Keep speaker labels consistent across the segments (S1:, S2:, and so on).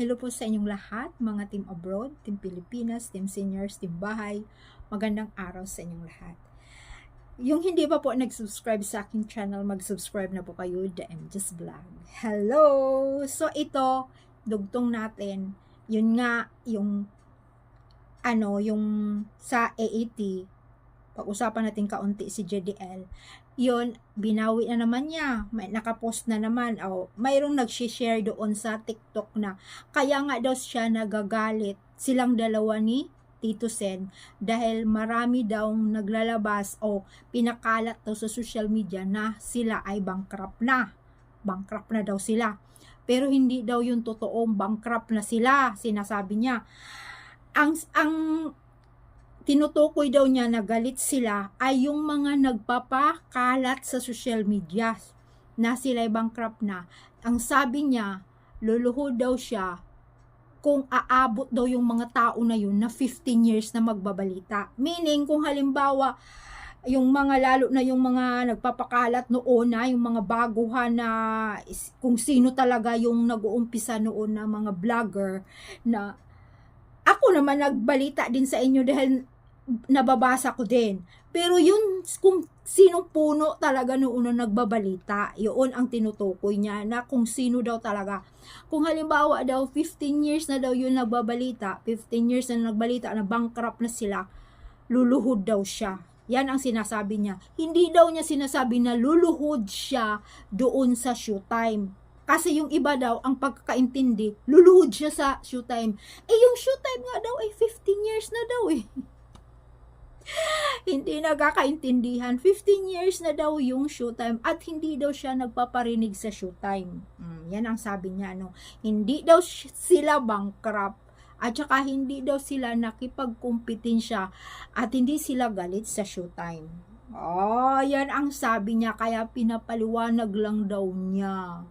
S1: Hello po sa inyong lahat, mga team abroad, team Pilipinas, team seniors, team bahay. Magandang araw sa inyong lahat. Yung hindi pa po nag-subscribe sa aking channel, mag-subscribe na po kayo, The MJ's Vlog. Hello! So ito, dugtong natin, yun nga, yung ano, yung sa AAT, pag-usapan natin kaunti si JDL, yun, binawi na naman niya. May nakapost na naman. O, mayroong nag-share doon sa TikTok na. Kaya nga daw siya nagagalit. Silang dalawa ni Tito Sen dahil marami daw naglalabas o pinakalat daw sa social media na sila ay bankrupt na. Bankrupt na daw sila. Pero hindi daw yung totoong bankrupt na sila, sinasabi niya. Ang ang tinutukoy daw niya na galit sila ay yung mga nagpapakalat sa social media na sila bankrupt na. Ang sabi niya, luluhod daw siya kung aabot daw yung mga tao na yun na 15 years na magbabalita. Meaning, kung halimbawa, yung mga lalo na yung mga nagpapakalat noon na, yung mga baguhan na kung sino talaga yung nag-uumpisa noon na mga vlogger na ako naman nagbalita din sa inyo dahil nababasa ko din. Pero yun, kung sinong puno talaga noon na nagbabalita, yun ang tinutukoy niya na kung sino daw talaga. Kung halimbawa daw, 15 years na daw yun nagbabalita, 15 years na nagbalita na bankrupt na sila, luluhod daw siya. Yan ang sinasabi niya. Hindi daw niya sinasabi na luluhod siya doon sa showtime. Kasi yung iba daw, ang pagkakaintindi, luluhod siya sa showtime. Eh, yung showtime nga daw ay 15 years na daw eh. Hindi nagkakaintindihan. 15 years na daw yung showtime at hindi daw siya nagpaparinig sa showtime. Mm, yan ang sabi niya, no. Hindi daw sila bankrupt at saka hindi daw sila nakipagkumpetensya at hindi sila galit sa showtime. Oh, yan ang sabi niya kaya pinapaliwanag lang daw niya.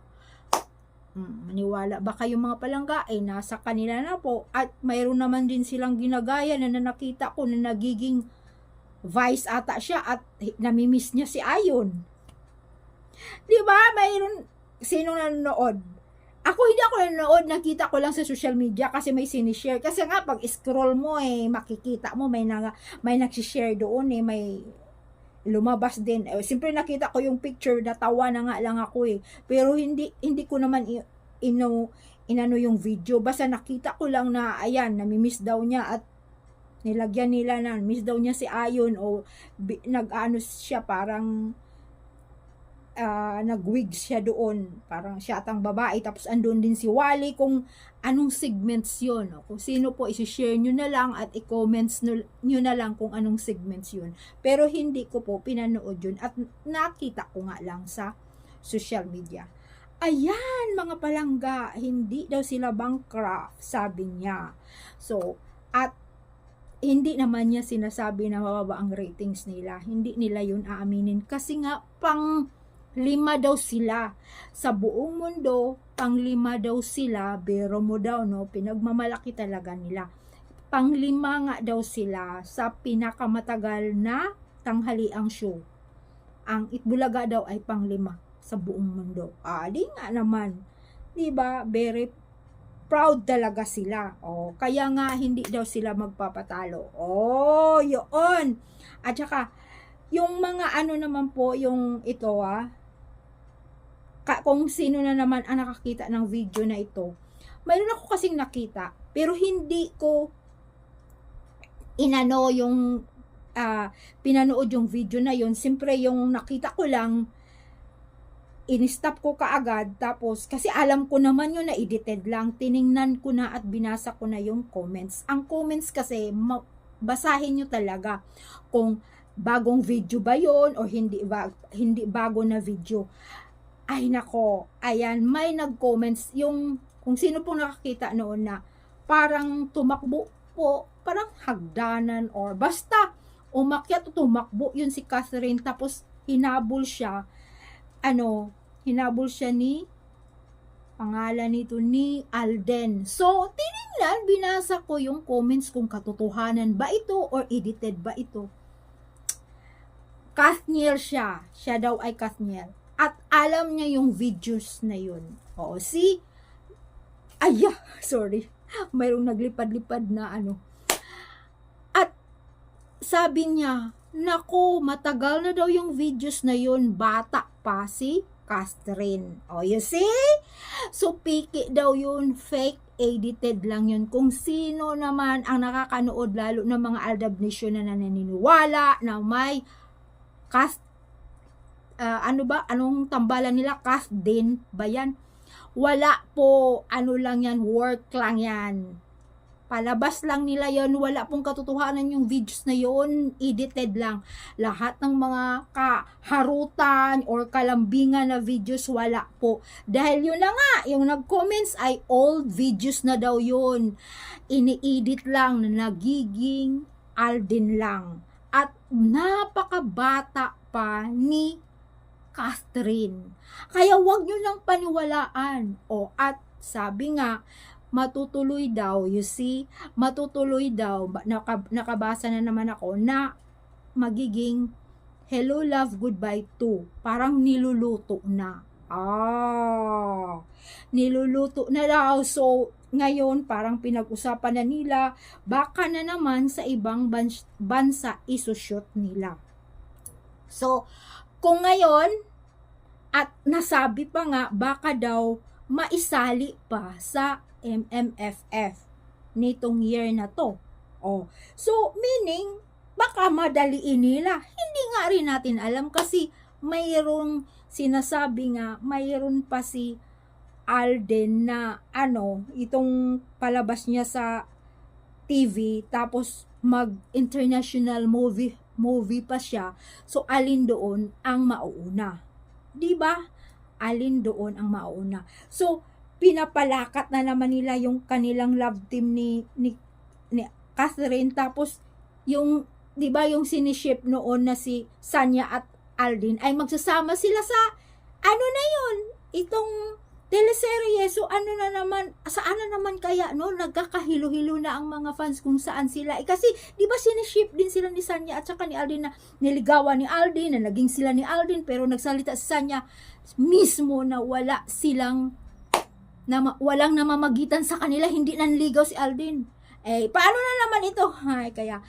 S1: Mm, maniwala ba kayo mga palangga? Eh, nasa kanila na po. At mayroon naman din silang ginagaya na, na nakita ko na nagiging vice ata siya at namimiss niya si Ayon. Di ba? Mayroon, sino nanonood? Ako hindi ako nanonood, nakita ko lang sa social media kasi may sinishare. Kasi nga, pag scroll mo eh, makikita mo, may, na, may nagsishare doon eh, may lumabas din. Eh, Siyempre nakita ko yung picture, natawa na nga lang ako eh. Pero hindi hindi ko naman ino inano yung video. Basta nakita ko lang na ayan, namimiss daw niya at nilagyan nila na miss daw niya si Ayon o nag-ano siya parang ah, nag-wig siya doon. Parang siya atang babae. Tapos andun din si Wally kung anong segments yun. O, kung sino po, isi-share nyo na lang at i-comments nyo, na lang kung anong segments yun. Pero hindi ko po pinanood yun at nakita ko nga lang sa social media. Ayan, mga palangga, hindi daw sila bankrupt, sabi niya. So, at hindi naman niya sinasabi na mababa ang ratings nila. Hindi nila yun aaminin. Kasi nga, pang lima daw sila. Sa buong mundo, pang lima daw sila. Pero mo daw, no? Pinagmamalaki talaga nila. Pang lima nga daw sila sa pinakamatagal na tanghaliang show. Ang Itbulaga daw ay pang lima sa buong mundo. Ah, di nga naman. Di ba? Very proud talaga sila. Oh, kaya nga hindi daw sila magpapatalo. Oh, yun. At saka yung mga ano naman po yung ito ah ka, kung sino na naman ang nakakita ng video na ito. Mayroon ako kasing nakita pero hindi ko inano yung ah, pinanood yung video na yun. Siyempre yung nakita ko lang in-stop ko kaagad tapos kasi alam ko naman yun na edited lang tiningnan ko na at binasa ko na yung comments. Ang comments kasi basahin nyo talaga kung bagong video ba yon o hindi ba, hindi bago na video. Ay nako ayan may nag-comments. Yung kung sino pong nakakita noon na parang tumakbo po parang hagdanan or basta umakyat o tumakbo yun si Catherine tapos hinabol siya ano hinabol siya ni pangalan nito ni Alden. So, tinignan, binasa ko yung comments kung katotohanan ba ito or edited ba ito. Kathniel siya. Siya daw ay Kathniel. At alam niya yung videos na yun. Oo, see? Aya, sorry. Mayroong naglipad-lipad na ano. At sabi niya, Nako, matagal na daw yung videos na yun. Bata pa si Catherine. O, you see? So, piki daw yun. Fake edited lang yun. Kung sino naman ang nakakanood, lalo ng mga Aldab Nation na naniniwala na may cast, ah, ano ba, anong tambalan nila? Cast din ba yan? Wala po, ano lang yan, work lang yan. Palabas lang nila yon wala pong katotohanan yung videos na yon edited lang. Lahat ng mga kaharutan or kalambingan na videos, wala po. Dahil yun na nga, yung nag-comments ay old videos na daw yun. Ini-edit lang na nagiging Alden lang. At napakabata pa ni Catherine. Kaya wag nyo nang paniwalaan. O at sabi nga, matutuloy daw, you see, matutuloy daw, ba- naka, nakabasa na naman ako na magiging hello, love, goodbye to. Parang niluluto na. Ah, niluluto na daw. So, ngayon, parang pinag-usapan na nila, baka na naman sa ibang bans- bansa isushoot nila. So, kung ngayon, at nasabi pa nga, baka daw maisali pa sa MMFF nitong year na to. Oh. So, meaning, baka madaliin nila. Hindi nga rin natin alam kasi mayroong sinasabi nga, mayroon pa si Alden na ano, itong palabas niya sa TV tapos mag international movie movie pa siya. So alin doon ang mauuna? 'Di ba? Alin doon ang mauuna? So pinapalakat na naman nila yung kanilang love team ni ni, ni Catherine. Tapos yung 'di ba yung siniship noon na si Sanya at Aldin ay magsasama sila sa ano na yun? Itong teleserye. So ano na naman saan na naman kaya no? Nagkakahilo-hilo na ang mga fans kung saan sila. Eh, kasi di ba siniship din sila ni Sanya at saka ni Aldin na niligawan ni Aldin na naging sila ni Aldin pero nagsalita si Sanya mismo na wala silang na walang namamagitan sa kanila, hindi nanligaw si Aldin. Eh, paano na naman ito? Ay, kaya,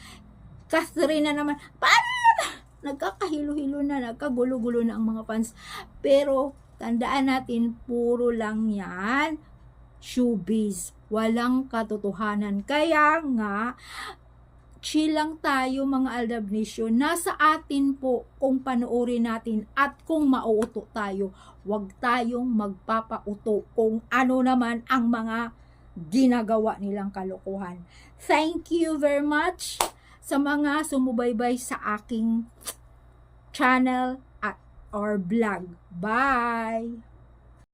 S1: Catherine na naman, paano na naman? Nagkakahilo-hilo na, nagkagulo-gulo na ang mga fans. Pero, tandaan natin, puro lang yan, showbiz. Walang katotohanan. Kaya nga, chill lang tayo mga Aldab Nation. Nasa atin po kung panoorin natin at kung mauuto tayo. Huwag tayong magpapauto kung ano naman ang mga ginagawa nilang kalokohan. Thank you very much sa mga sumubaybay sa aking channel at or vlog. Bye!